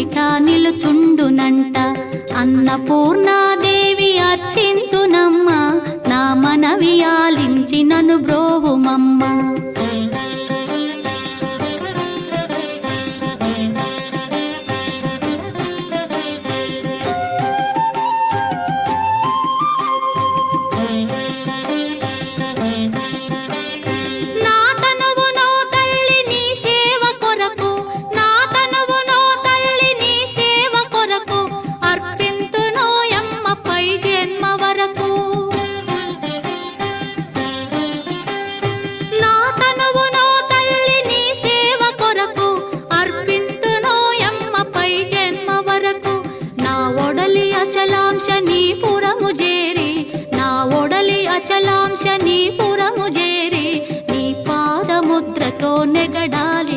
బయట నిలుచుండునంట. అన్నపూర్ణాదేవి అర్చింతునమ్మ. నా మనవి ఆలించినను బ్రోవుమమ్మ. ಒಡಲಿ ಅಚಲಾಂಶ ನೀ ಪುರಮುಜೇರಿ ನಾ ಒಡಲಿ ಅಚಲಾಂಶ ನೀ ಪುರಮುಜೇರಿ ನೀ ಪಾದ ಮುದ್ರತೋ ನೆಗಡಾಲಿ